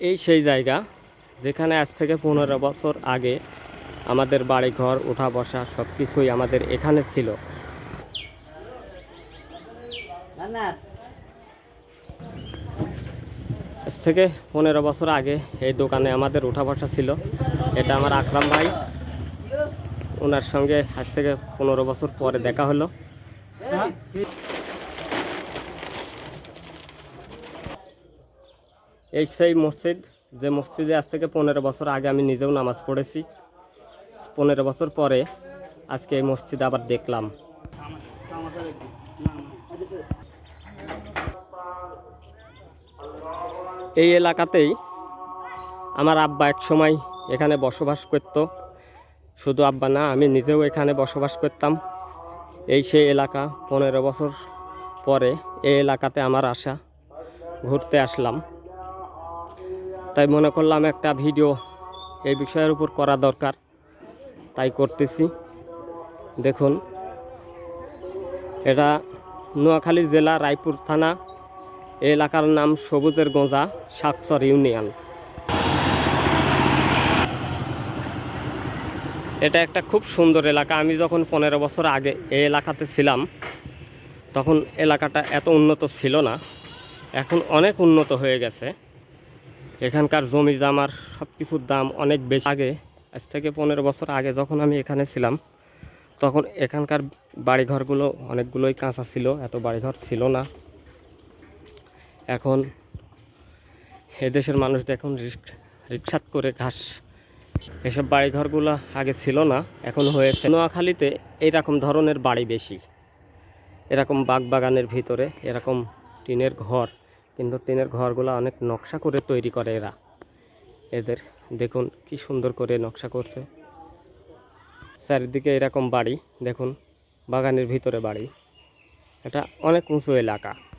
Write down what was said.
এই সেই জায়গা যেখানে আজ থেকে পনেরো বছর আগে আমাদের বাড়ি ঘর ওঠা বসা সব কিছুই আমাদের এখানে ছিল। আজ থেকে পনেরো বছর আগে এই দোকানে আমাদের উঠা বসা ছিল। এটা আমার আকরাম ভাই। ওনার সঙ্গে আজ থেকে পনেরো বছর পরে দেখা হলো। এই সেই মসজিদ, যে মসজিদে আজ থেকে পনেরো বছর আগে আমি নিজেও নামাজ পড়েছি। পনেরো বছর পরে আজকে এই মসজিদ আবার দেখলাম। এই এলাকাতেই আমার আব্বা এক সময় এখানে বসবাস করত। শুধু আব্বা না, আমি নিজেও এখানে বসবাস করতাম। এই সেই এলাকা, পনেরো বছর পরে এই এলাকাতে আমার আসা ঘুরতে আসলাম। তাই মনে করলাম একটা ভিডিও এই বিষয়ের উপর করা দরকার। তাই করতেছি। দেখুন, এটা নোয়াখালী জেলা রায়পুর থানা। এলাকার নাম সবুজের গোঁজা সাকসর ইউনিয়ন। এটা একটা খুব সুন্দর এলাকা। আমি যখন পনেরো বছর আগে এই এলাকাতে ছিলাম, তখন এলাকাটা এত উন্নত ছিল না। এখন অনেক উন্নত হয়ে গেছে। এখানকার জমি জামার সব কিছুর দাম অনেক বেশি। আগে, আজ থেকে পনেরো বছর আগে যখন আমি এখানে ছিলাম, তখন এখানকার বাড়িঘরগুলো অনেকগুলোই কাঁচা ছিল, এত বাড়িঘর ছিল না। এখন এদেশের মানুষ দেখুন রিক- রিক্সাত করে ঘাস, এসব বাড়িঘরগুলো আগে ছিল না, এখন হয়েছে। নোয়াখালীতে এইরকম ধরনের বাড়ি বেশি। এরকম বাগ বাগানের ভিতরে এরকম টিনের ঘর। কিন্তু টিনের ঘরগুলো অনেক নকশা করে তৈরি করে এরা। এদের, দেখুন কি সুন্দর করে নকশা করছে। চারিদিকে এরকম বাড়ি, দেখুন, বাগানের ভিতরে বাড়ি। এটা অনেক উঁচু এলাকা।